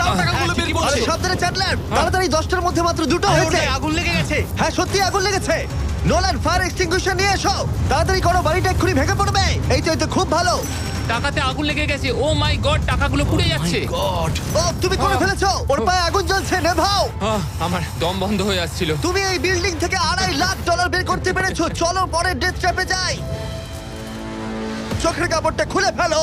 তাও টাকাগুলো বের আরে সাবধানে চ্যাটলার তাড়াতাড়ি দশটার মধ্যে মাত্র দুটো হয়েছে। আগুন লেগে গেছে। হ্যাঁ সত্যি আগুন লেগেছে। নোলান ফায়ার এক্সটিংগুইশার নিয়ে এসো। তাড়াতাড়ি করো বাড়িটা এক্ষুনি ভেঙে পড়বে। এই তো এই তো খুব ভালো। টাকাতে আগুন লেগে গেছে। ও মাই গড টাকাগুলো পুড়ে যাচ্ছে। গড। ও তুমি করে ফেলেছো। ওর পায়ে আগুন জ্বলছে নেভাও। আমার দম বন্ধ হয়ে আসছিল। তুমি এই বিল্ডিং থেকে আড়াই লাখ ডলার বের করতে পেরেছ। চলো পরের ডেথ ট্র্যাপে যাই। চোখের কাপড়টা খুলে ফেলো।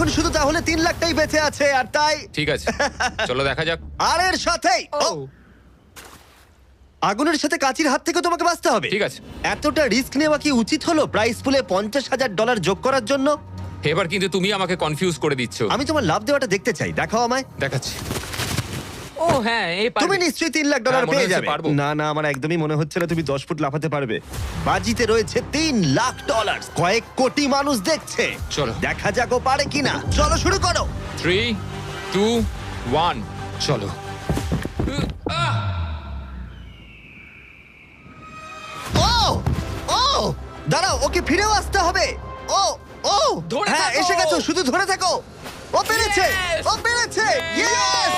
এখন শুধু তাহলে তিন লাখটাই বেঁচে আছে আর তাই ঠিক আছে। চলো দেখা যাক। আর এর সাথেই ও, আগুনের সাথে কাচির হাত থেকে তোমাকে বাঁচতে হবে। ঠিক আছে। এতটা রিস্ক নেওয়া কি উচিত হলো প্রাইস পুলে পঞ্চাশ হাজার ডলার যোগ করার জন্য? এবার কিন্তু তুমি আমাকে কনফিউজ করে দিচ্ছ। আমি তোমার লাভ দেওয়াটা দেখতে চাই। দেখাও আমায়। দেখাচ্ছি। ও হ্যাঁ এই তুমি নিশ্চয়ই তিন লাখ ডলার হ্যাঁ, মনে পেয়ে হচ্ছে যাবে। পারব। না না আমার একদমই মনে হচ্ছে না তুমি দশ ফুট লাফাতে পারবে। বাজিতে রয়েছে তিন লাখ ডলার কয়েক কোটি মানুষ দেখছে। চলো। দেখা যাক ও পারে কিনা। চলো শুরু করো। থ্রি টু ওয়ান চলো। ও ও দাঁড়াও ওকে ফিরেও আসতে হবে। ও ও। ধরে হ্যাঁ থাকো। এসে গেছো শুধু ধরে থাকো। ও পেরেছে Yes! ও পেরেছে Yes! Yes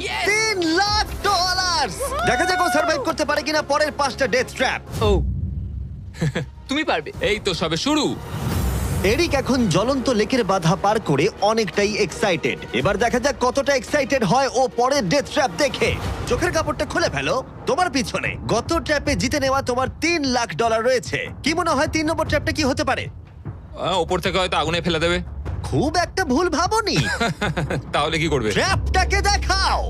Yes! তিন লাখ ডলার দেখা যাক ও সার্ভাইভ করতে পারে কিনা পরের পাঁচটা ডেথ ট্র্যাপ ও। তুমি পারবে। এই তো সবে শুরু। এরিক এখন জ্বলন্ত লেকের বাধা পার করে অনেকটাই এক্সাইটেড এবার দেখা যাক কতটা এক্সাইটেড হয় ও পরের ডেথ ট্র্যাপ দেখে। চোখের কাপড়টা খুলে ফেলো তোমার পিছনে। গত ট্র্যাপে জিতে নেওয়া তোমার তিন লাখ ডলার রয়েছে। কি মনে হয় তিন নম্বর ট্র্যাপটা কি হতে পারে? আহ, ওপর থেকে হয়তো আগুনে ফেলে দেবে। খুব একটা ভুল ভাবনি। তাহলে কি করবে? ট্র্যাপটাকে দেখাও।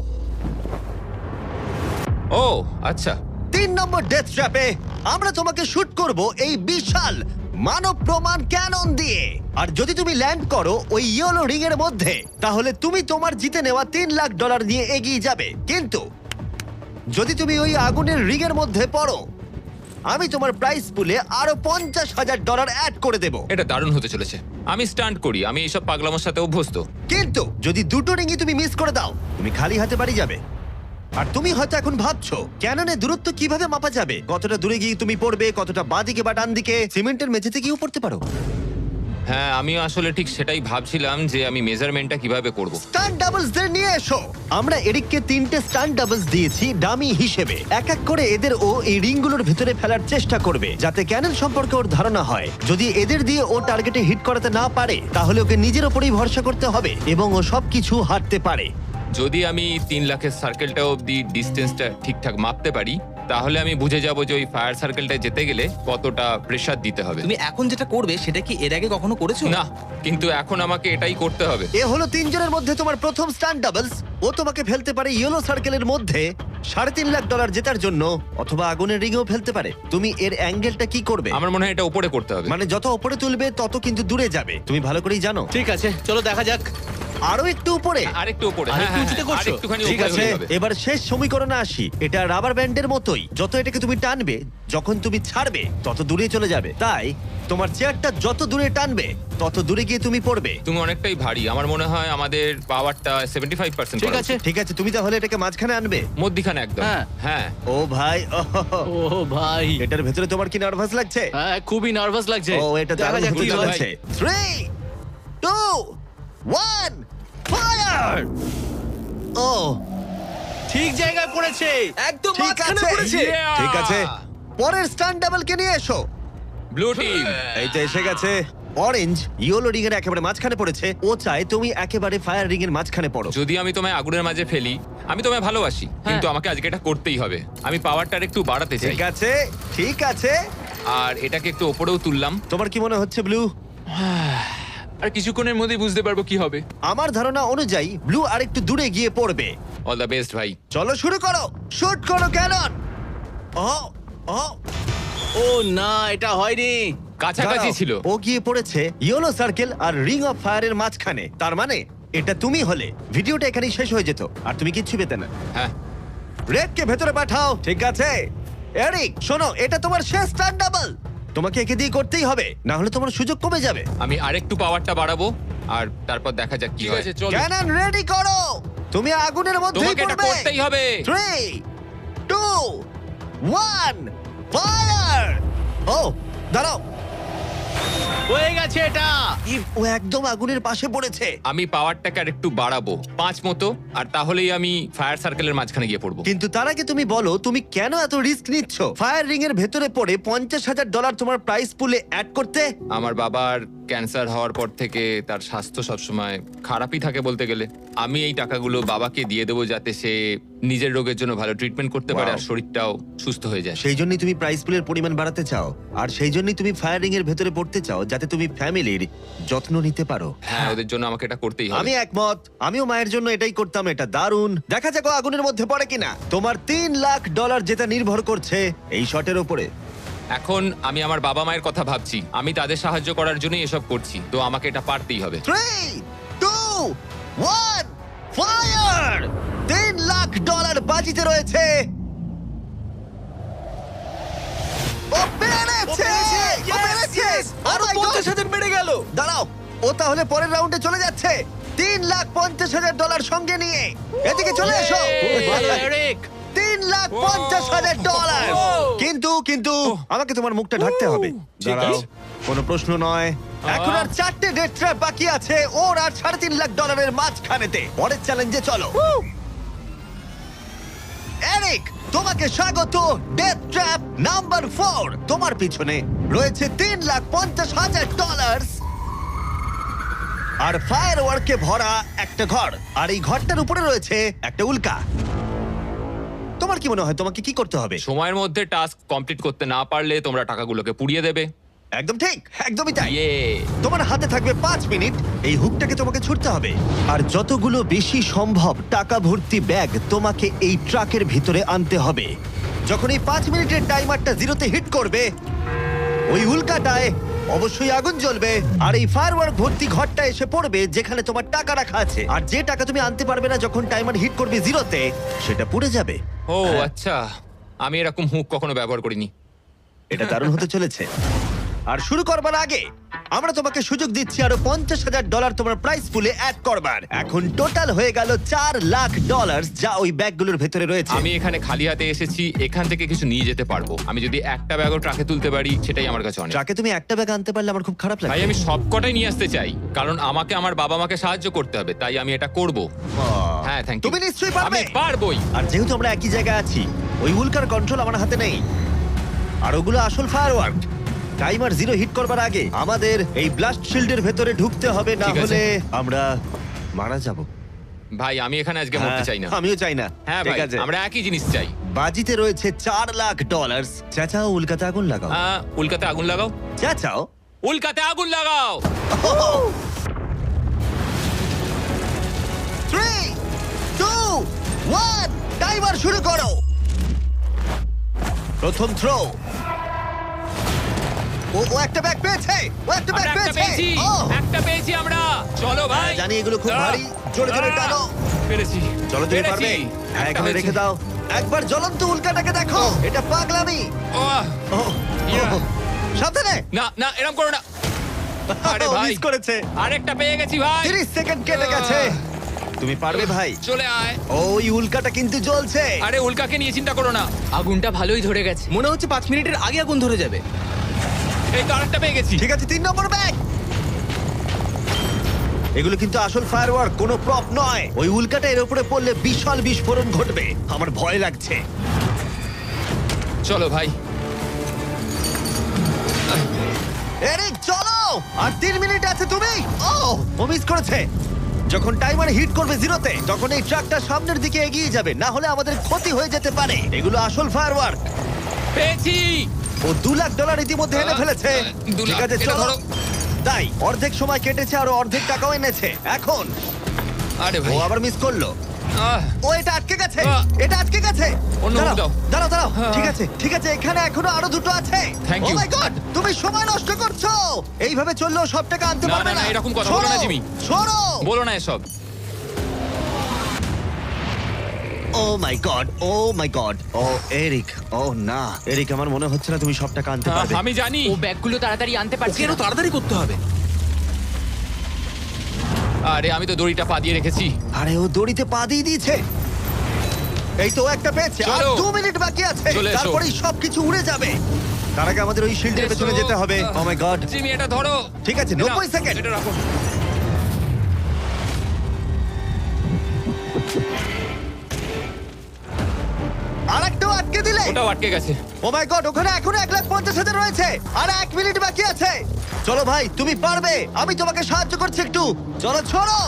ও আচ্ছা। তিন নম্বর ডেথ ট্র্যাপে আমরা তোমাকে শুট করব এই বিশাল মানব প্রমাণ ক্যানন দিয়ে। আর যদি তুমি ল্যান্ড করো ওই ইয়েলো রিং এর মধ্যে তাহলে তুমি তোমার জিতে নেওয়া তিন লাখ ডলার নিয়ে এগিয়ে যাবে। কিন্তু যদি তুমি ওই আগুনের রিং এর মধ্যে পড়ো আমি তোমার প্রাইস পুলে আরও পঞ্চাশ হাজার ডলার অ্যাড করে দেব। এটা দারুণ হতে চলেছে। আমি স্টান্ট করি আমি এইসব পাগলামোর সাথে অভ্যস্ত। কিন্তু যদি দুটো রিংই তুমি মিস করে দাও তুমি খালি হাতে বাড়ি যাবে। আর তুমি হয়তো এখন ভাবছ ক্যাননে দূরত্ব কীভাবে মাপা যাবে? কতটা দূরে গিয়ে তুমি পড়বে কতটা বাঁদিকে বা ডান দিকে সিমেন্টের মেঝেতে গিয়েও পড়তে পারো। হ্যাঁ আমি আসলে ঠিক সেটাই ভাবছিলাম যে আমি মেজারমেন্টটা কীভাবে করব। স্টান ডাবলস দের নিয়ে এসো। আমরা এরিককে তিনটে স্টান ডাবলস দিয়েছি ডামি হিসেবে। এক এক করে এদের ও এই রিংগুলোর ভিতরে ফেলার চেষ্টা করবে যাতে ক্যানন সম্পর্কে ওর ধারণা হয়। যদি এদের দিয়ে ও টার্গেটে হিট করাতে না পারে তাহলে ওকে নিজের ওপরেই ভরসা করতে হবে এবং ও সবকিছু হারতে পারে। যদি আমি তিন লাখের সার্কেলটা অবধি ডিস্টেন্সটা ঠিকঠাক মাপতে পারি তাহলে আমি বুঝে যাব যে ওই ফায়ার সার্কেলটা যেতে গেলে কতটা প্রেশার দিতে হবে। তুমি এখন যেটা করবে সেটা কি এর আগে কখনো করেছ? না কিন্তু এখন আমাকে এটাই করতে হবে। এ হলো তিনজনের মধ্যে তোমার প্রথম স্টান্ট ডাবলস। ও তোমাকে ফেলতে পারে ইয়েলো সার্কেলের মধ্যে। সাড়ে তিন লাখ ডলার জেতার জন্য অথবা আগুনের রিঙেও ফেলতে পারে। তুমি এর অ্যাঙ্গেলটা কি করবে? আমার মনে হয় এটা উপরে করতে হবে। মানে যত উপরে তুলবে তত কিন্তু দূরে যাবে। তুমি ভালো করেই জানো। ঠিক আছে চলো দেখা যাক। আরও একটু উপরে। আরেকটু উপরে। আরেকটু হ্যাঁ, উঁচুতে হ্যাঁ, করছ? আরেকটুখানি ঠিক উপরে আছে। এবার শেষ সমীকরণে আসি। এটা রাবার ব্যান্ডের মতোই। যত এটাকে তুমি টানবে যখন তুমি ছাড়বে তত দূরে চলে যাবে। তাই তোমার চেয়ারটা যত দূরে টানবে তত দূরে গিয়ে তুমি পড়বে। তুমি অনেকটাই ভারী। আমার মনে হয় আমাদের পাওয়ারটা সেভেন্টি ফাইভ পার্সেন্ট ঠিক আছে ঠিক আছে তুমি তাহলে এটাকে মাঝখানে আনবে। মধ্যিখানে একদম। হ্যাঁ। হ্যাঁ। ও ভাই ও ভাই। এটার ভেতরে তোমার কি নার্ভাস লাগছে? হ্যাঁ খুবই নার্ভাস লাগছে। ও এটা দেখা দারুণ যাক কি হতে হয়। চলেছে। থ্রি টু ওয়ান ফায়ার ও ঠিক জায়গায় পড়েছে। একদম ঠিক মাঝখানে আছে। পড়েছে। Yeah! ঠিক আছে। পরের স্টান্ট ডাবলকে নিয়ে এসো। ব্লু টিম এই তো এসে গেছে। অরেঞ্জ ইয়েলো রিং এর একেবারে মাঝখানে পড়েছে। ও চায় তুমি একেবারে ফায়ার রিং এর মাঝখানে পড়ো। যদি আমি তোমায় আগুনের মাঝে ফেলি আমি তোমায় ভালোবাসি। কিন্তু আমাকে আজকে এটা করতেই হবে। আমি পাওয়ারটা একটু বাড়াতে চাই। ঠিক আছে। ঠিক আছে। আর এটাকে একটু ওপরেও তুললাম। তোমার কি মনে হচ্ছে ব্লু আর কিছুক্ষণের মধ্যেই বুঝতে পারব কি হবে। আমার ধারণা অনুযায়ী ব্লু আরেকটু দূরে গিয়ে পড়বে। অল দ্য বেস্ট ভাই। চলো শুরু করো। শুট করো ক্যানন ও ও ও না এটা হয়নি। কাছাকাছি দাঁড়াও, ছিল। ও গিয়ে পড়েছে ইয়েলো সার্কেল আর রিং অফ ফায়ারের মাঝখানে। তার মানে এটা তুমি হলে। ভিডিওটা এখানেই শেষ হয়ে যেত আর তুমি কিচ্ছু পেতে না। হ্যাঁ। রেডকে ভেতরে পাঠাও ঠিক আছে? এরিক শোনো এটা তোমার শেষ টার্ন ডাবল তোমাকে একে দিয়ে করতেই হবে না হলে তোমার সুযোগ কমে যাবে। আমি আরেকটু পাওয়ারটা বাড়াবো আর তারপর দেখা যাক কি ঠিক হয়। আছে চলো। ক্যানন রেডি করো! তুমি আগুনের মধ্যেই তোমাকে এটা পড়বে। করতেই হবে। থ্রি টু ওয়ান ফায়ার ও দাঁড়াও। হয়ে গেছে এটা। ও একদম আগুনের পাশে পড়েছে। আমি পাওয়ারটাকে আর একটু বাড়াবো পাঁচ মতো আর তাহলেই আমি ফায়ার সার্কেলের মাঝখানে গিয়ে পড়ব। কিন্তু তার আগে তুমি বলো তুমি কেন এত রিস্ক নিচ্ছ? ফায়ার রিং এর ভেতরে পড়ে পঞ্চাশ হাজার ডলার তোমার প্রাইস পুলে অ্যাড করতে? আমার বাবার ক্যান্সার হওয়ার পর থেকে তার স্বাস্থ্য সবসময় খারাপই থাকে বলতে গেলে। আমি এই টাকাগুলো বাবাকে দিয়ে দেবো যাতে সে নিজের রোগের জন্য ভালো ট্রিটমেন্ট করতে পারে আর শরীরটাও সুস্থ হয়ে যায়। সেই জন্যই তুমি প্রাইস পুলের পরিমাণ বাড়াতে চাও। আর সেই জন্যই তুমি ফায়ার এর ভেতরে পড়তে চাও যাতে তুমি ফ্যামিলির যত্ন নিতে পারো। হ্যাঁ ওদের জন্য আমাকে এটা করতেই হবে। আমি একমত। আমিও মায়ের জন্য এটাই করতাম এটা দারুণ। দেখা যাক ও আগুনের মধ্যে পড়ে কিনা। তোমার তিন লাখ ডলার যেটা নির্ভর করছে এই শটের উপরে এখন আমি আমার বাবা মায়ের কথা ভাবছি। আমি তাদের সাহায্য করার জন্যই এসব করছি। তো আমাকে এটা পারতেই হবে। থ্রি টু ওয়ান ফায়ার তিন লাখ ডলার বাজিতে রয়েছে। ও পেরেছে! ও পেরেছে! Oh আরও পঞ্চাশ হাজার বেড়ে গেল! দাঁড়াও ও তাহলে পরের রাউন্ডে চলে যাচ্ছে। তিন লাখ পঞ্চাশ হাজার ডলার সঙ্গে নিয়ে। এদিকে চলে এসো। এরিক তিন লাখ পঞ্চাশ হাজার ডলার কিন্তু কিন্তু আমাকে তোমার মুখটা ঢাকতে হবে। দাঁড়াও কোনো প্রশ্ন নয়। এখন আর চারটে ডেট ট্র্যাপ বাকি আছে ওর আর সাড়ে তিন লাখ ডলারের মাঝখানেতে। পরের চ্যালেঞ্জে চলো। এরিক তোমাকে স্বাগত। ডেথ ট্র্যাপ নাম্বার ফোর তোমার পিছনে রয়েছে তিন লাখ পঞ্চাশ হাজার ডলার আর ফায়ার ওয়ার্কে ভরা একটা ঘর। আর এই ঘরটার উপরে রয়েছে একটা উল্কা। তোমার কি মনে হয়? তোমাকে কি করতে হবে? সময়ের মধ্যে টাস্ক কমপ্লিট করতে না পারলে তোমরা টাকাগুলোকে পুড়িয়ে দেবে। একদম ঠিক একদমই তাই। ইয়ে। তোমার হাতে থাকবে পাঁচ মিনিট এই হুকটাকে তোমাকে ছুটতে হবে। আর যতগুলো বেশি সম্ভব টাকা ভর্তি ব্যাগ তোমাকে এই ট্রাকের ভিতরে আনতে হবে। যখন এই পাঁচ মিনিটের টাইমারটা জিরোতে হিট করবে ওই উল্কাটায় অবশ্যই আগুন জ্বলবে। আর এই ফায়ারওয়ার্ক ভর্তি ঘরটা এসে পড়বে যেখানে তোমার টাকা রাখা আছে। আর যে টাকা তুমি আনতে পারবে না যখন টাইমার হিট করবে জিরোতে সেটা পুড়ে যাবে। ও আচ্ছা। আমি এরকম হুক কখনো ব্যবহার করিনি। এটা দারুণ হতে চলেছে। আর শুরু করবার আগে আমরা তোমাকে সুযোগ দিচ্ছি আরও পঞ্চাশ হাজার ডলার তোমার প্রাইস পুলে অ্যাড করবার। এখন টোটাল হয়ে গেল চার লাখ ডলার যা ওই ব্যাগগুলোর ভেতরে রয়েছে। আমি এখানে খালি হাতে এসেছি এখান থেকে কিছু নিয়ে যেতে পারব। আমি যদি একটা ব্যাগও ট্রাকে তুলতে পারি সেটাই আমার কাছে অনেক। ট্রাকে তুমি একটা ব্যাগ আনতে পারলে আমার খুব খারাপ লাগে। আমি সবকটাই নিয়ে আসতে চাই কারণ আমাকে আমার বাবা মাকে সাহায্য করতে হবে তাই আমি এটা করব। হ্যাঁ থ্যাংক ইউ তুমি নিশ্চয়ই পারবে। আমি পারবোই। আর যেহেতু আমরা একই জায়গায় আছি ওই উল্কার কন্ট্রোল আমার হাতে নেই। আর ওগুলো আসল ফায়ারওয়ার্ক টাইমার জিরো হিট করবার আগে আমাদের এই ব্লাস্ট শিল্ডের ভেতরে ঢুকতে হবে না ঠিক আছে। হলে আমরা মারা যাব। ভাই আমি এখানে আজকে মরতে চাই না। আমিও চাই না। হ্যাঁ ঠিক ভাই আছে। আমরা একই জিনিস চাই। বাজিতে রয়েছে চার লাখ ডলার চাচাও উল্কাতে আগুন লাগাও। আহ, উল্কাতে আগুন লাগাও? চাচাও? উল্কাতে আগুন লাগাও! থ্রি টু ওয়ান টাইমার শুরু করো। প্রথম থ্রো ও ও একটা ব্যাগ পেয়েছে। ও একটা ব্যাগ আমরা একটা পেয়েছে। পেয়েছি। ও। একটা পেয়েছি আমরা। চলো ভাই। জানি এগুলো খুব ভারী। জোরে জোরে আহ, টানো। পেরেছি। চলো তুমি পেরেছি। পারবে? হ্যাঁ একটা এখানে। রেখে দাও। একবার জ্বলন্ত উল্কাটাকে দেখো। এটা পাগলামি। ও, ও, Yeah. ও, সাবধানে। না না এরকম করো না। আরে ভাই। মিস করেছে। আরেকটা পেয়ে গেছি ভাই। 30 সেকেন্ড কেটে গেছে। তুমি পারবে ভাই। চলে আয়। ওই উল্কাটা কিন্তু জ্বলছে। আরে উল্কাকে নিয়ে চিন্তা করো না। আগুনটা ভালোই ধরে গেছে। মনে হচ্ছে পাঁচ মিনিটের আগে আগুন ধরে যাবে। এই তো আরেকটা পেয়ে গেছি। ঠিক আছে তিন নম্বর ব্যাগ। এগুলো কিন্তু আসল ফায়ারওয়ার্ক কোনো প্রপ নয়। ওই উল্কাটা এর উপরে পড়লে বিশাল বিস্ফোরণ ঘটবে। আমার ভয় লাগছে। চলো ভাই। এরিক চলো! আর তিন মিনিট আছে তুমি? ও ও মিস করেছে। যখন টাইমার হিট করবে জিরোতে তখন এই ট্রাকটা সামনের দিকে এগিয়ে যাবে। না হলে আমাদের ক্ষতি হয়ে যেতে পারে। এগুলো আসল ফায়ারওয়ার্ক পেয়েছি! ও দু লাখ ডলার ইতিমধ্যে এনে ফেলেছে। দু ঠিক লাখ, আছে এটা চলো ধরো। তাই অর্ধেক সময় কেটেছে আর অর্ধেক টাকাও এনেছে। এখন। আরে ও ভাই আবার মিস করল। আহ, ও এটা আটকে গেছে। আহ। এটা আটকে গেছে। অন্য দাঁড়াও, দাও। দাঁড়াও দাঁড়াও। হ্যাঁ। ঠিক আছে ঠিক আছে এখানে এখনও আরও দুটো আছে। Thank ও you. মাই গড তুমি সময় নষ্ট করছ। এইভাবে চললেও সব টাকা আনতে না, পারবে না, না না, এরকম কথা বলো না, জিমি। সরো বলো না এসব। ও my god oh my god oh Eric oh না। এরিক আমার মনে হচ্ছে না তুমি সব টাকা আনতে আহ, পারবে। আমি জানি। ও ব্যাগগুলো তাড়াতাড়ি আনতে পারছে কেন। তাড়াতাড়ি করতে হবে। আরে আমি তো দড়িটা পা দিয়ে রেখেছি। আরে ও দড়িতে পা দিয়ে দিয়েছে। এই তো ও একটা পেয়েছে আর চলো। দু মিনিট বাকি আছে। চলে এসো। তারপরেই সবকিছু উড়ে যাবে। তার আগে আমাদের ওই শিল্ডের পেছনে। যেতে হবে। ও মাই গড জিমি এটা ধরো। ঠিক আছে, এটা নাও, 90 সেকেন্ড। এটা রাখো। ওটাও আটকে গেছে। ও মাই গড ওখানে এখনও এক লাখ পঞ্চাশ হাজার রয়েছে। আর এক মিনিট বাকি আছে। চলো ভাই তুমি পারবে। আমি তোমাকে সাহায্য করছি একটু। চলো ছড়ো!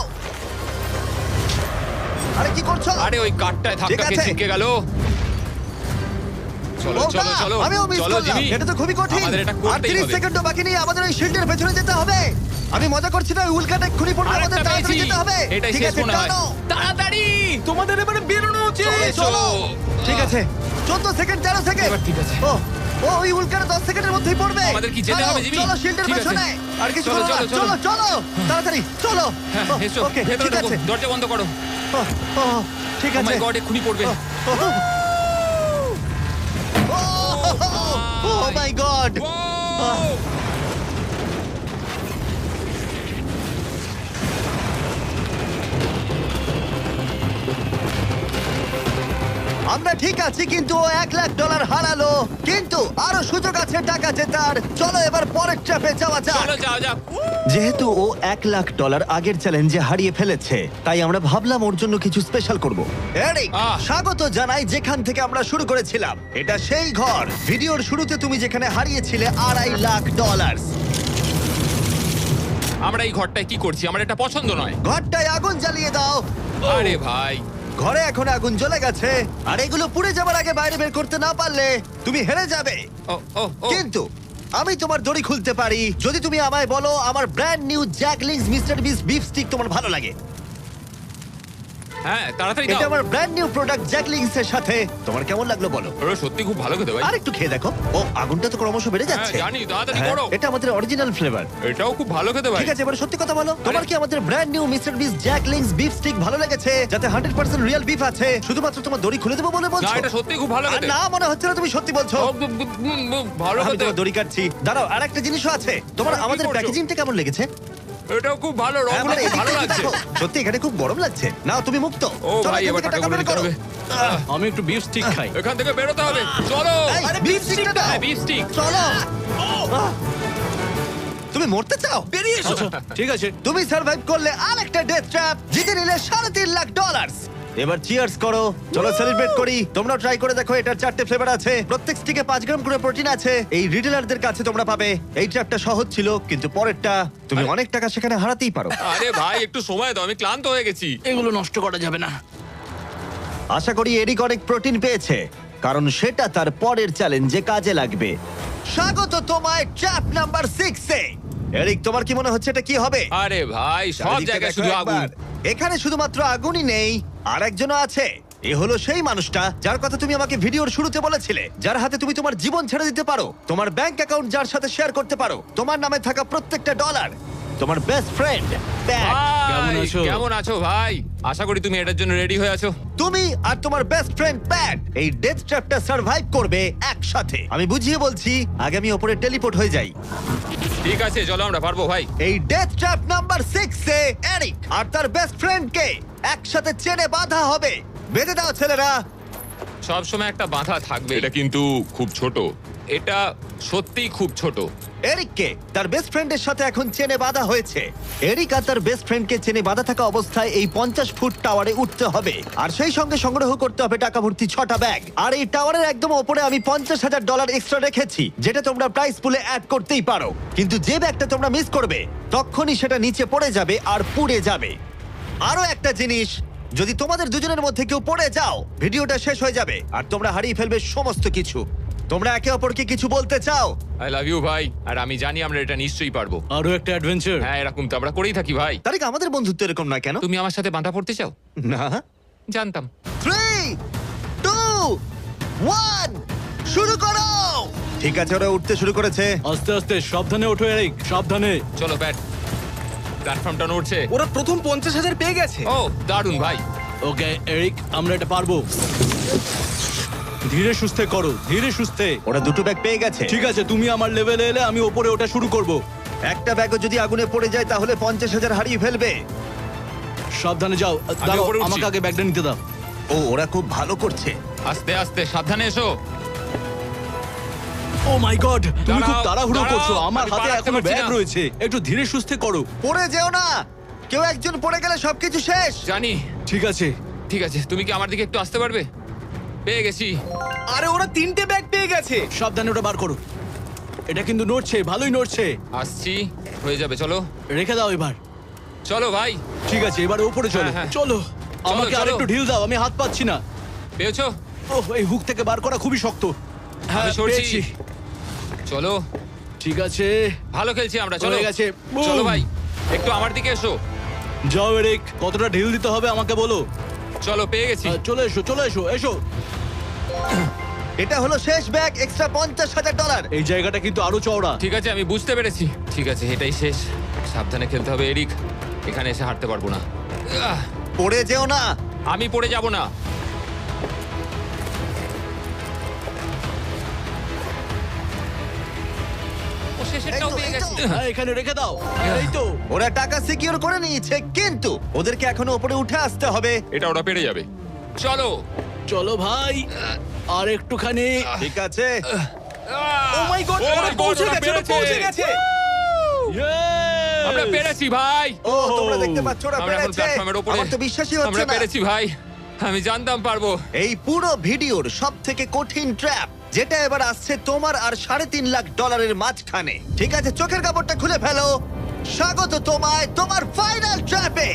আরে কি করছ? আরে ওই কাঠটায় ধাক্কা খেয়ে ছিটকে গেল। চলো চলো চলো। আমিও মিস করলাম। এটা তো খুবই কঠিন। আমাদের এটা করতেই 30 সেকেন্ডও বাকি নেই আমাদের ওই শিল্ডের পেছনে যেতে হবে। আমি মজা করছি না উল্কাটা এক্ষুনি পড়বে আমাদের তাড়াতাড়ি যেতে হবে। ঠিক আছে টানো! তাড়াতাড়ি! তোমাদের এবারে বেরোনো উচিত। চলো। ঠিক আছে। 14 সেকেন্ড 13 সেকেন্ড ঠিক আছে। ও ও ওই উল্কাটা 10 সেকেন্ডের মধ্যেই পড়বে আমাদের কি যেতে হবে, জিমি? চলো শিল্ডের পেছনে আর কিছু চলো, চলো, চলো তাড়াতাড়ি চলো হ্যাঁ ওকে ঠিক আছে দরজা বন্ধ করো ও, ঠিক আছে মাই গড এক্ষুনি পড়বে ও মাই গড ঠিক আছে কিন্তু ও এক লাখ ডলার হারালো। কিন্তু আরও সুযোগ আছে টাকা জেতার চলো এবার পরের ট্র্যাপে যাওয়া যাক। চলো যাও যাও যেহেতু ও এক লাখ ডলার আগের চ্যালেঞ্জে হারিয়ে ফেলেছে তাই আমরা ভাবলাম ওর জন্য কিছু স্পেশাল করব। Eric ah. স্বাগত জানাই যেখান থেকে আমরা শুরু করেছিলাম। এটা সেই ঘর। ভিডিওর শুরুতে তুমি যেখানে হারিয়েছিলে আড়াই লাখ ডলার আমরা এই ঘরটায় কি করছি? আমার এটা পছন্দ নয়। ঘরটায় আগুন জ্বালিয়ে দাও। আরে ভাই। ঘরে এখন আগুন জ্বলে গেছে। আর এগুলো পুড়ে যাবার আগে বাইরে বের করতে না পারলে তুমি হেরে যাবে। ও ও ও। কিন্তু আমি তোমার দড়ি খুলতে পারি। যদি তুমি আমায় বলো আমার brand new Jack Link's mister beast beef stick তোমার ভালো লাগে। হ্যাঁ তাড়াতাড়ি এটা দাও। আমার ব্র্যান্ড নিউ প্রোডাক্ট জ্যাকলিংস এর সাথে। তোমার কেমন লাগল বলো? ওরা সত্যি খুব ভালো খেতে ভাই। আর একটু খেয়ে দেখো। ও আগুনটা তো ক্রমশ বেড়ে হ্যাঁ জানি তাড়াতাড়ি হ্যাঁ, করো। এটা আমাদের অরিজিনাল ফ্লেভার এটাও খুব ভালো খেতে ভাই। ঠিক আছে এবার সত্যি কথা বলো। তোমার কি আমাদের brand new mister beast Jack Link's beef stick ভালো লেগেছে? যাতে 100% রিয়েল বিফ আছে। শুধুমাত্র তোমার দড়ি খুলে দেবো বলে না বলছো? এটা সত্যি খুব ভালো আর খেতে। না মনে হচ্ছে না তুমি সত্যি বলছো। ভালো আমি খেতে। তোমার দড়ি কাটছি। দাঁড়াও আর একটা জিনিসও আছে। তোমার আরে, কি আমাদের করছ? প্যাকেজিংটা কেমন লেগেছে? এটাও খুব ভালো হ্যাঁ, রংগুলো মানে খুব ভালো লাগছে। দেখো। সত্যি এখানে খুব গরম লাগছে। না তুমি মুক্ত। ও চলো, ভাই এখান এবার থেকে টাকাগুলো বের নিতে করো। হবে আহ, আমি একটু বিফ স্টিক খাই। এখান থেকে বেরোতে হবে। চলো। এই, beef stickটা দাও। বিফ স্টিক চলো। আহ, তুমি মরতে চাও? বেরিয়ে এসো। ঠিক আছে। তুমি সার্ভাইভ করলে আর একটা ডেথ ট্র্যাপ জিতে নিলে সাড়ে তিন লাখ ডলার এবার চিয়ার্স করো। চলো সেলিব্রেট করি। তোমরা ট্রাই করে দেখো এটার চারটে ফ্লেভার আছে। প্রত্যেক স্টিকে পাঁচ গ্রাম করে প্রোটিন আছে। এই রিটেলারদের কাছে তোমরা পাবে। এই ট্র্যাপটা সহজ ছিল কিন্তু পরেরটা তুমি অনেক টাকা সেখানে হারাতেই পারো। আরে ভাই একটু সময় দাও আমি ক্লান্ত হয়ে গেছি। এগুলো নষ্ট করা যাবে না। আশা করি এরিক অনেক প্রোটিন পেয়েছে কারণ সেটা তার পরের চ্যালেঞ্জে কাজে লাগবে। স্বাগত তোমায় ট্র্যাপ নাম্বার সিক্সে এরিক তোমার কি মনে হচ্ছে এটা কি হবে? আরে ভাই সব জায়গায় দেখো শুধু আগুন। একবার। এখানে শুধুমাত্র আগুনই নেই আর একজনও আছে। এ হলো সেই মানুষটা যার কথা তুমি আমাকে ভিডিওর শুরুতে বলেছিলে যার হাতে তুমি তোমার জীবন ছেড়ে দিতে পারো তোমার ব্যাংক অ্যাকাউন্ট যার সাথে শেয়ার করতে পারো তোমার নামে থাকা প্রত্যেকটা ডলার। তোমার বেস্ট ফ্রেন্ড কেমন ভাই, আছো? কেমন আছো ভাই? আশা করি তুমি এটার জন্য রেডি হয়ে আছো। তুমি আর তোমার বেস্ট ফ্রেন্ড প্যাট এই ডেথ ট্র্যাপটা সার্ভাইভ করবে একসাথে। আমি বুঝিয়ে বলছি আগে আমি ওপরে টেলিপোর্ট হয়ে যাই। ঠিক আছে চলো আমরা পারব ভাই। এই ডেথ ট্র্যাপ নাম্বার সিক্সে এরিক আর তার বেস্ট ফ্রেন্ডকে একসাথে চেনে বাঁধা হবে। বেঁধে দাও ছেলেরা। সব সময় একটা বাধা থাকবে। এটা কিন্তু খুব ছোট। এটা সত্যিই খুব ছোট। এরিককে তার বেস্ট ফ্রেন্ডের সাথে এখন চেনে বাঁধা হয়েছে। এরিক আর তার বেস্ট ফ্রেন্ডকে চেনে বাঁধা থাকা অবস্থায় এই পঞ্চাশ ফুট টাওয়ারে উঠতে হবে। আর সেই সঙ্গে সংগ্রহ করতে হবে টাকা ভর্তি ছটা ব্যাগ আর এই টাওয়ারের একদম ওপরে আমি পঞ্চাশ হাজার ডলার এক্সট্রা রেখেছি, যেটা তোমরা প্রাইস পুলে অ্যাড করতেই পারো। কিন্তু যে ব্যাগটা তোমরা মিস করবে, তখনই সেটা নিচে পড়ে যাবে আর পুড়ে যাবে। আরও একটা জিনিস, যদি তোমাদের দুজনের মধ্যে কেউ পড়ে যাও, ভিডিওটা শেষ হয়ে যাবে। আর তোমরা হারিয়ে ফেলবে সমস্ত কিছু। তোমরা একে অপরকে কিছু বলতে চাও? আই লাভ ইউ ভাই। আর আমি জানি আমরা এটা নিশ্চয়ই পারব। আরও একটা অ্যাডভেঞ্চার হ্যাঁ এরকম তো আমরা করেই থাকি ভাই। তারিখ আমাদের বন্ধুত্ব এরকম নয় কেন? তুমি আমার সাথে বাঁধা পড়তে চাও? না। জানতাম। থ্রি টু ওয়ান শুরু করো! ঠিক আছে ওরা উঠতে শুরু করেছে। আস্তে আস্তে সাবধানে ওঠো এরিক সাবধানে। চলো ব্যাট। প্ল্যাটফর্মটা নড়ছে। ওরা প্রথম পঞ্চাশ হাজার পেয়ে গেছে। ও দারুণ ভাই। ওকে এরিক আমরা এটা পারব। ধীরে সুস্থে করো ধীরে সুস্থে। ওরা দুটো ব্যাগ পেয়ে গেছে। ঠিক আছে তুমি আমার লেভেলে এলে আমি ওপরে ওটা শুরু করব। একটা ব্যাগও যদি আগুনে পড়ে যায় তাহলে পঞ্চাশ হাজার হারিয়ে ফেলবে। সাবধানে যাও। দাঁড়াও উঠছি। আমাকে আগে ব্যাগটা নিতে দাও। ও ওরা খুব ভালো করছে। আস্তে আস্তে সাবধানে এসো। ও মাই গড তুমি খুব দাঁড়াও, তাড়াহুড়ো দাঁড়াও, করছ। আমার আমি হাতে পা এখনও পারছি ব্যাগ না। রয়েছে। একটু ধীরে সুস্থে করো। পড়ে যেও না। কেউ একজন পড়ে গেলে সবকিছু শেষ। জানি। ঠিক আছে। ঠিক আছে তুমি কি আমার দিকে একটু আসতে পারবে? পেয়ে গেছি। আরে ওরা তিনটে ব্যাগ পেয়ে গেছে। সাবধানে ওটা বার করো। এটা কিন্তু নড়ছে ভালোই নড়ছে। আসছি হয়ে যাবে চলো। রেখে দাও এবার। চলো ভাই। ঠিক আছে এবার উপরে চলো। হ্যাঁ, হ্যাঁ। চলো আমাকে চলো। আরেকটু ঢিল দাও আমি হাত পাচ্ছি না। পেয়েছ? ওহ এই হুক থেকে বার করা খুবই শক্ত। হ্যাঁ পেয়েছি। চলো। ঠিক আছে। ভালো খেলছি আমরা চলো। গেছে। চলো ভাই। একটু আমার দিকে এসো। যাও এরিক। কতটা ঢিল দিতে হবে আমাকে বলো? চলো পেয়ে গেছি। চলে এসো চলে এসো এসো। এটা হলো শেষ ব্যাগ এক্সট্রা পঞ্চাশ হাজার ডলার এই জায়গাটা কিন্তু আরও চওড়া। ঠিক আছে আমি বুঝতে পেরেছি। ঠিক আছে এটাই শেষ। সাবধানে খেলতে হবে এরিক। এখানে এসে হাঁটতে পারব না। আহ, পড়ে যেও না। আমি পড়ে যাব না। ও শেষেরটাও পেয়ে এই হ্যাঁ এখানে রেখে দাও। এই তো। ওরা টাকা সিকিউর করে নিয়েছে কিন্তু ওদেরকে এখনও উপরে উঠে আসতে হবে। এটা ওরা পেরে যাবে। চলো। চলো ভাই। আর একটুখানি ঠিক আছে। ও মাই গড Oh ওরা পৌঁছে গেছে ওরা পৌঁছে গেছে। আমরা পেরেছি ভাই। ও তোমরা দেখতে পাচ্ছ ওরা আমরা এখন পেরেছে। প্ল্যাটফর্মের উপরে। আমার তো বিশ্বাসই হচ্ছে আমরা না। পেরেছি ভাই। আমি জানতাম পারব। এই পুরো ভিডিওর সব থেকে কঠিন ট্র্যাপ যেটা এবার আসছে তোমার আর সাড়ে তিন লাখ ডলারের মাঝখানে। ঠিক আছে চোখের কাপড়টা খুলে ফেলো। স্বাগত তোমায় তোমার ফাইনাল ট্র্যাপে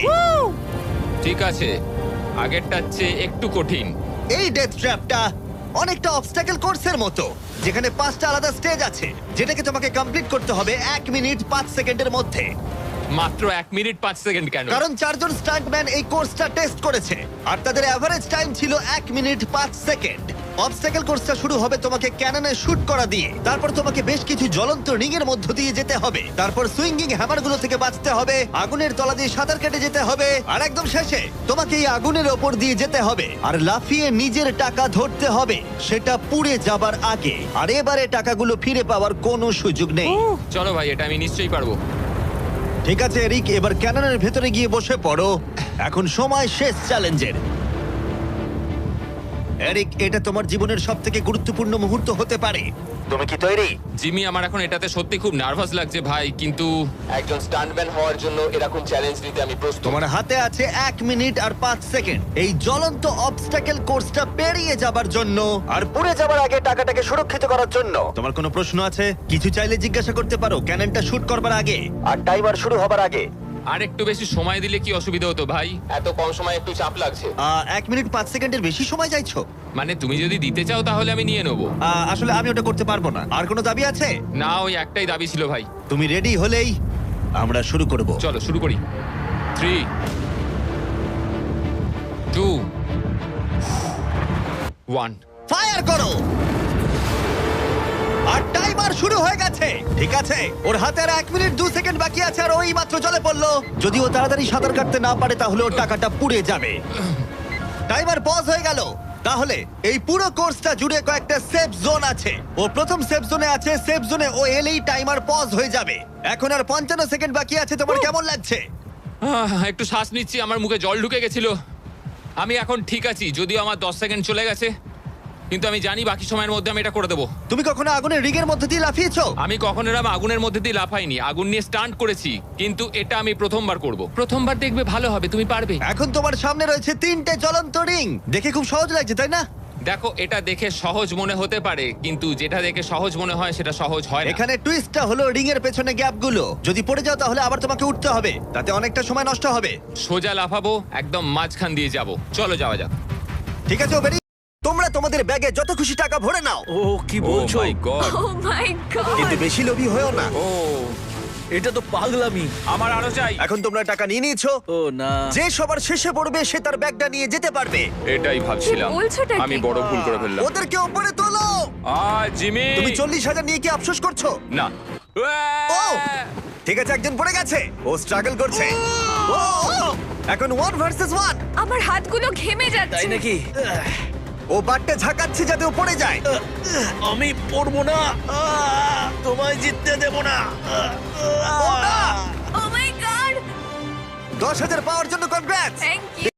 ঠিক আছে আগেরটার চেয়ে একটু কঠিন। এই ডেথ ট্র্যাপটা অনেকটা অবস্টাকেল কোর্সের মতো যেখানে পাঁচটা আলাদা স্টেজ আছে যেটাকে তোমাকে কমপ্লিট করতে হবে এক মিনিট পাঁচ সেকেন্ডের মধ্যে। মাত্র এক মিনিট পাঁচ সেকেন্ড কেন? কারণ চারজন স্টান্টম্যান এই কোর্সটা টেস্ট করেছে আর তাদের অ্যাভারেজ টাইম ছিল এক মিনিট পাঁচ সেকেন্ড। অবস্টাকেল কোর্সটা শুরু হবে তোমাকে ক্যাননে শুট করা দিয়ে। তারপর তোমাকে বেশ কিছু জ্বলন্ত রিং এর মধ্য দিয়ে যেতে হবে। তারপর সুইঙ্গিং হ্যামারগুলো থেকে বাঁচতে হবে আগুনের তলা দিয়ে সাঁতার কেটে যেতে হবে আর একদম শেষে তোমাকে এই আগুনের ওপর দিয়ে যেতে হবে। আর লাফিয়ে নিজের টাকা ধরতে হবে সেটা পুড়ে যাবার আগে। আর এবারে টাকাগুলো ফিরে পাওয়ার কোনো সুযোগ নেই। চলো ভাই এটা আমি নিশ্চয়ই পারব। ঠিক আছে এরিক এবার ক্যাননের ভেতরে গিয়ে বসে পড়ো। এখন সময় শেষ চ্যালেঞ্জের। এরিক এটা তোমার জীবনের সব থেকে গুরুত্বপূর্ণ মুহূর্ত হতে পারে। তুমি কি তৈরি? জিমি আমার এখন এটাতে সত্যি খুব নার্ভাস লাগছে ভাই কিন্তু একজন স্টান্টম্যান হওয়ার জন্য এরকম চ্যালেঞ্জ নিতে আমি প্রস্তুত। তোমার হাতে আছে এক মিনিট আর পাঁচ সেকেন্ড। এই জ্বলন্ত অবস্টাকেল কোর্সটা পেরিয়ে যাবার জন্য। আর পুড়ে যাবার আগে টাকাটাকে সুরক্ষিত করার জন্য। তোমার কোনো প্রশ্ন আছে? কিছু চাইলে জিজ্ঞাসা করতে পারো ক্যাননটা শুট করবার আগে। আর টাইমার শুরু হবার আগে। আর একটু বেশি সময় দিলে কি অসুবিধা হতো ভাই? এত কম সময় একটু চাপ লাগছে। আহ, এক মিনিট পাঁচ সেকেন্ডের বেশি সময় চাইছো? মানে তুমি যদি দিতে চাও তাহলে আমি নিয়ে নেব। আহ, আসলে আমি ওটা করতে পারব না। আর কোনো দাবি আছে? না ওই একটাই দাবি ছিল ভাই। তুমি রেডি হলেই আমরা শুরু করব। চলো শুরু করি। থ্রি টু ওয়ান ফায়ার করো! আর শুরু হয়ে গেছে। ঠিক আছে, ওর হাতে আর এক মিনিট, দু সেকেন্ড বাকি আছে, আর ওই মাত্র জলে পড়ল। যদি ও তাড়াতাড়ি সাঁতার কাটতে না পারে, তাহলে ওর টাকাটা পুড়ে যাবে। টাইমার পজ হয়ে গেল। তাহলে, এই পুরো কোর্সটা জুড়ে কয়েকটা সেফ জোন আছে। ও প্রথম সেফ জোনে আছে সেফ জোনে ও এলেই টাইমার পজ হয়ে যাবে। এখন আর পঞ্চান্ন সেকেন্ড বাকি আছে, তোমার কেমন লাগছে? একটু শ্বাস নিচ্ছি, আমার মুখে জল ঢুকে গেছিল। আমি এখন ঠিক আছি, যদিও আমার দশ সেকেন্ড চলে গেছে। কিন্তু আমি জানি বাকি সময়ের মধ্যে আমি এটা করে দেবো। তুমি কখনো আগুনের রিগের মধ্যে দিয়ে লাফিয়েছো? আমি কখন এরম আগুনের মধ্যে দিয়ে লাফাইনি। আগুন নিয়ে স্টান্ট করেছি কিন্তু এটা আমি প্রথমবার করব। প্রথমবার দেখবে ভালো হবে তুমি পারবে। এখন তোমার সামনে রয়েছে তিনটে জ্বলন্ত রিং। দেখে খুব সহজ লাগছে তাই না? দেখো এটা দেখে সহজ মনে হতে পারে কিন্তু যেটা দেখে সহজ মনে হয় সেটা সহজ হয় না। এখানে টুইস্টটা হলো রিং এর পেছনে গ্যাপগুলো। যদি পড়ে যাও তাহলে আবার তোমাকে উঠতে হবে। তাতে অনেকটা সময় নষ্ট হবে। সোজা লাফাবো একদম মাঝখান দিয়ে যাব। চলো যাওয়া যাক। ঠিক আছে তোমরা তোমাদের ব্যাগে যত খুশি টাকা ভরে নাও। ও কি বলছো? গড ও মাই গড কিন্তু বেশি লোভী হয়েও না। ও এটা তো পাগলামি। আমার আরও চাই। এখন তোমরা টাকা নিয়ে নিয়েছো। ও না। যে সবার শেষে পড়বে সে তার ব্যাগটা নিয়ে যেতে পারবে। এটাই ভাবছিলাম। কি বলছোটা কি? আমি বড় ভুল করে ফেললাম। ওদেরকে ওপরে তোলো। Ah Jimmy. তুমি চল্লিশ হাজার নিয়ে কি আফসোস করছ? না। ও! ঠিক আছে একজন পড়ে গেছে। ও স্ট্রাগল করছে। ও! ও! এখন ওয়ান ভার্সেস ওয়ান আমার হাতগুলো ঘেমে তাই যাচ্ছে নাকি? ও বাটটা ঝাঁকাচ্ছে যাতে ও পড়ে যায়। আমি পড়ব না। তোমায় জিততে দেব না। না! ও মাই গড দশ হাজার পাওয়ার জন্য কনগ্রাটস থ্যাংক ইউ